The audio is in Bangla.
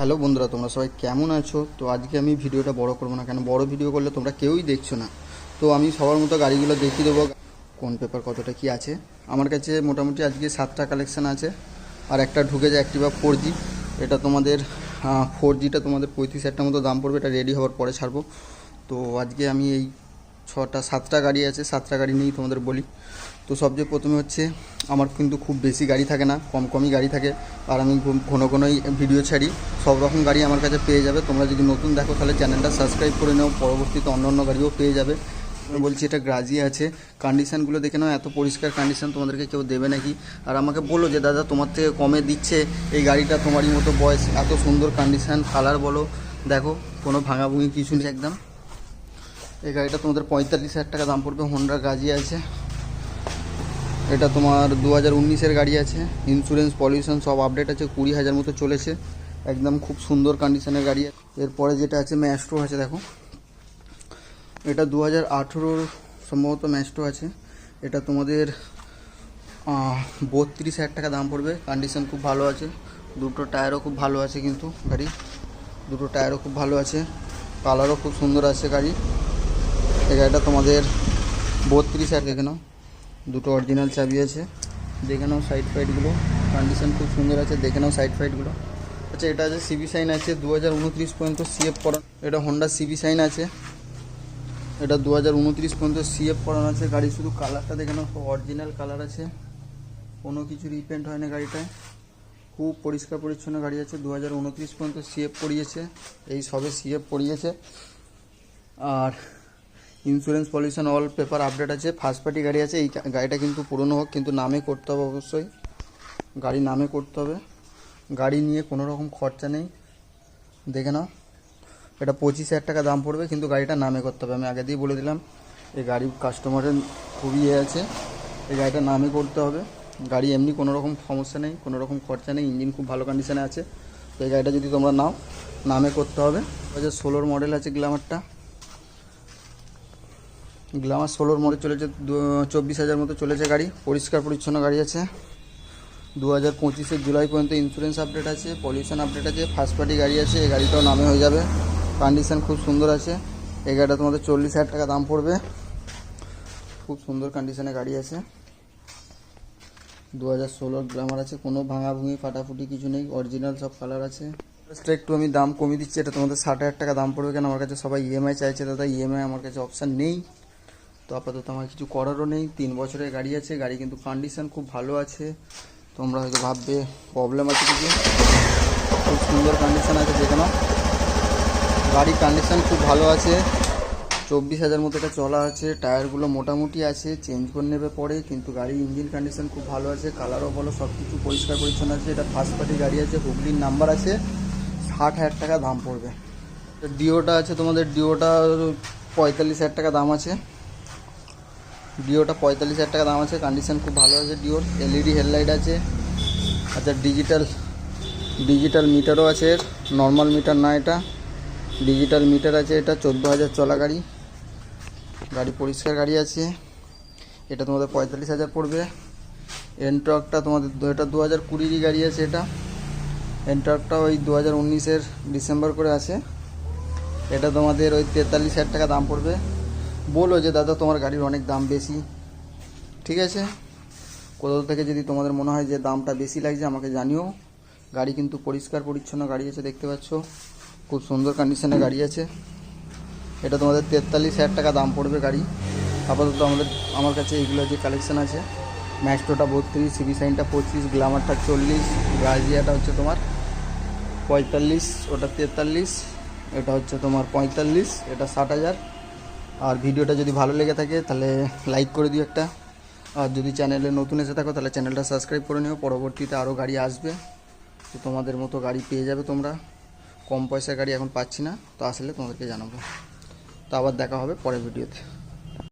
হ্যালো বন্ধুরা, তোমরা সবাই কেমন আছো? তো আজকে আমি ভিডিওটা বড় করব না, কেন বড় ভিডিও করলে তোমরা কেউই দেখছ না। তো আমি সবার মতো গাড়িগুলো দেখিয়ে দেবো। কোন পেপার কতটা কি আছে? আমার কাছে মোটামুটি আজকে সাতটা কালেকশান আছে, আর একটা ঢুকে যায় অ্যাক্টিভা ফোর জি। এটা তোমাদের ফোর জিটা তোমাদের পঁয়ত্রিশ হাজার মতো দাম পড়বে, এটা রেডি হওয়ার পরে ছাড়বো। তো আজকে আমি এই ছটা, সাতটা গাড়ি আছে, সাতটা গাড়ি নিয়েই তোমাদের বলি। তো সবচেয়ে প্রথমে হচ্ছে আমার কিন্তু খুব বেশি গাড়ি থাকে না কম কমই গাড়ি থাকে। আর আমি ঘন- ঘন ঘনই ভিডিও ছাড়ি। সব রকম গাড়ি আমার কাছে পেয়ে যাবে। তোমরা যদি নতুন দেখো তাহলে চ্যানেলটা সাবস্ক্রাইব করে নাও। পরবর্তীতে অন্য অন্য গাড়িও পেয়ে যাবে। আমি বলছি এটা গ্রাজি আছে। কন্ডিশানগুলো দেখে নাও। এত পরিষ্কার কন্ডিশন তোমাদেরকে কেউ দেবে নাকি? আর আমাকে বলো যে দাদা তোমার থেকে কমে দিচ্ছে এই গাড়িটা তোমারই মতো বয়স। এত সুন্দর কন্ডিশান কালার বলো। দেখো কোনো ভাঙাভুঙি কিছু নেই। একদম। এই গাড়িটা তোমাদের পঁয়তাল্লিশ হাজার টাকা দাম পড়বে। হোন্ডা গাজি আছে। এটা তোমার দু হাজার উনিশের গাড়ি আছে। ইন্স্যুরেন্স পলিউশন সব আপডেট আছে। কুড়ি হাজার মতো চলেছে। একদম খুব সুন্দর কন্ডিশনের গাড়ি এরপরে যেটা আছে ম্যাস্ট্রো আছে, দেখো। এটা দু হাজার আঠেরোর সম্ভবত ম্যাস্ট্রো আছে। এটা তোমাদের বত্রিশ হাজার টাকা দাম পড়বে। কন্ডিশন খুব ভালো আছে। দুটো টায়ারও খুব ভালো আছে কিন্তু গাড়ি। দুটো টায়ারও খুব ভালো আছে। কালারও খুব সুন্দর আছে গাড়ি। এই গাড়িটা তোমাদের বত্রিশ হাজার দেখে নাও দুটো অরিজিনাল চাবি আছে। দেখে নাও সাইড ফাইডগুলো কন্ডিশন খুব সুন্দর আছে, দেখে নাও সাইড ফাইডগুলো আচ্ছা এটা আছে সিবি সাইন আছে দু হাজার উনত্রিশ পর্যন্ত সিএফ করা এটা হোন্ডা সিবি সাইন আছে। এটা দু হাজার উনত্রিশ পর্যন্ত সিএফ করানো আছে। গাড়ি শুধু কালারটা দেখে নাও অরিজিনাল কালার আছে। কোনো কিছু রিপেন্ট হয় না গাড়িটায়। খুব পরিষ্কার পরিচ্ছন্ন গাড়ি আছে। দু হাজার উনত্রিশ পর্যন্ত সিএফ পড়িয়েছে। এই সবে সিএফ পড়িয়েছে। আর insurance pollution all paper update আছে ফার্স্ট পার্টি গাড়ি আছে, এই গাড়িটা কিন্তু পুরনো হোক, কিন্তু নামে করতে হবে অবশ্যই। গাড়ি নামে করতে হবে। গাড়ি নিয়ে কোনো রকম খরচা নেই। দেখে নাও। এটা পঁচিশ হাজার টাকা দাম পড়বে, কিন্তু গাড়িটা নামে করতে হবে। আমি আগে দিয়ে বলে দিলাম, এই গাড়ি কাস্টমারের খুবই ইয়ে আছে। এই গাড়িটা নামে করতে হবে। গাড়ি এমনি কোনো রকম সমস্যা নেই, কোনো রকম খরচা নেই ইঞ্জিন খুব ভালো কন্ডিশনে আছে। তো এই গাড়িটা যদি তোমরা নাও, নামে করতে হবে। দু হাজার ষোলোর মডেল আছে গ্ল্যামারটা গ্লামার ষোলোর মডেল চলেছে চব্বিশ হাজার মতো চলেছে গাড়ি। পরিষ্কার পরিচ্ছন্ন গাড়ি আছে। দু হাজার পঁচিশের জুলাই পর্যন্ত ইন্স্যুরেন্স আপডেট আছে পলিউশন আপডেট আছে ফার্স্ট পার্টি গাড়ি আছে, এই গাড়িটাও নামে হয়ে যাবে। কন্ডিশন খুব সুন্দর আছে। এই গাড়িটা তোমাদের চল্লিশ হাজার টাকা দাম পড়বে। খুব সুন্দর কন্ডিশনে গাড়ি আছে। দু হাজার ষোলোর গ্রামার আছে, কোনো ভাঙাভুঙি, ফাটাফুটি কিছু নেই অরিজিনাল সব কালার আছে। জাস্ট একটু আমি দাম কমিয়ে দিচ্ছি, এটা তোমাদের ষাট হাজার টাকা দাম পড়বে কেন? আমার কাছে সবাই ইএমআই চাইছে, দাদা ইএমআই আমার কাছে অপশান নেই। তো আপাতত আমার কিছু করারও নেই। তিন বছরের গাড়ি আছে, গাড়ি কিন্তু কন্ডিশন খুব ভালো আছে। তোমরা হয়তো ভাববে প্রবলেম আছে কিছু? খুব সুন্দর কন্ডিশন আছে, দেখে নাও। গাড়ি কন্ডিশন খুব ভালো আছে। চব্বিশ হাজার মতো এটা চলা আছে। টায়ারগুলো মোটামুটি আছে চেঞ্জ করে নেবে পরে, কিন্তু গাড়ি ইঞ্জিন কন্ডিশন খুব ভালো আছে। কালারও বলো সব কিছু পরিষ্কার পরিচ্ছন্ন আছে। এটা ফার্স্ট পার্টি গাড়ি আছে, হুগলির নাম্বার আছে। ষাট হাজার টাকা দাম পড়বে। ডিওটা আছে, তোমাদের ডিওটা পঁয়তাল্লিশ হাজার টাকা দাম আছে। ডিওটা পঁয়তাল্লিশ হাজার টাকা দাম আছে কন্ডিশন খুব ভালো আছে ডিওর এলইডি হেডলাইট আছে আচ্ছা ডিজিটাল ডিজিটাল মিটারও আছে এর নর্মাল মিটার না এটা ডিজিটাল মিটার আছে এটা, চোদ্দ হাজার চলা গাড়ি গাড়ি পরিষ্কার গাড়ি আছে, এটা তোমাদের পঁয়তাল্লিশ হাজার পড়বে এনট্রকটা তোমাদের এটা দু হাজার কুড়িরই গাড়ি আছে এটা এনট্রকটা ওই দু হাজার উনিশের ডিসেম্বর করে আছে, এটা তোমাদের ওই তেতাল্লিশ হাজার টাকা দাম পড়বে বলো যে, দাদা, তোমার গাড়ির অনেক দাম বেশি। ঠিক আছে? কোথাও থেকে যদি তোমাদের মনে হয় যে, দামটা বেশি লাগছে, আমাকে জানিও। গাড়ি কিন্তু পরিষ্কার পরিচ্ছন্ন গাড়ি আছে, দেখতে পাচ্ছ। খুব সুন্দর কন্ডিশনে গাড়ি আছে। এটা তোমাদের তেতাল্লিশ হাজার টাকা দাম পড়বে গাড়ি। আপাতত আমাদের, আমার কাছে এইগুলো যে কালেকশন আছে ম্যাস্ট্রোটা বত্রিশ সিবি সাইনটা পঁচিশ গ্লামারটা চল্লিশ রাজিয়াটা হচ্ছে তোমার পঁয়তাল্লিশ, ওটা তেতাল্লিশ, এটা হচ্ছে তোমার পঁয়তাল্লিশ, এটা ষাট হাজার। আর ভিডিওটা যদি ভালো লেগে থাকে, তাহলে লাইক করে দিও একটা। আর যদি চ্যানেলে নতুন এসে থাকো, তাহলে চ্যানেলটা সাবস্ক্রাইব করে নিও। পরবর্তীতে আরও গাড়ি আসবে, তো তোমাদের মতো গাড়ি পেয়ে যাবে তোমরা। কম পয়সার গাড়ি এখন পাচ্ছি না, তো আসলে তোমাদেরকে জানাব। তো আবার দেখা হবে পরের ভিডিওতে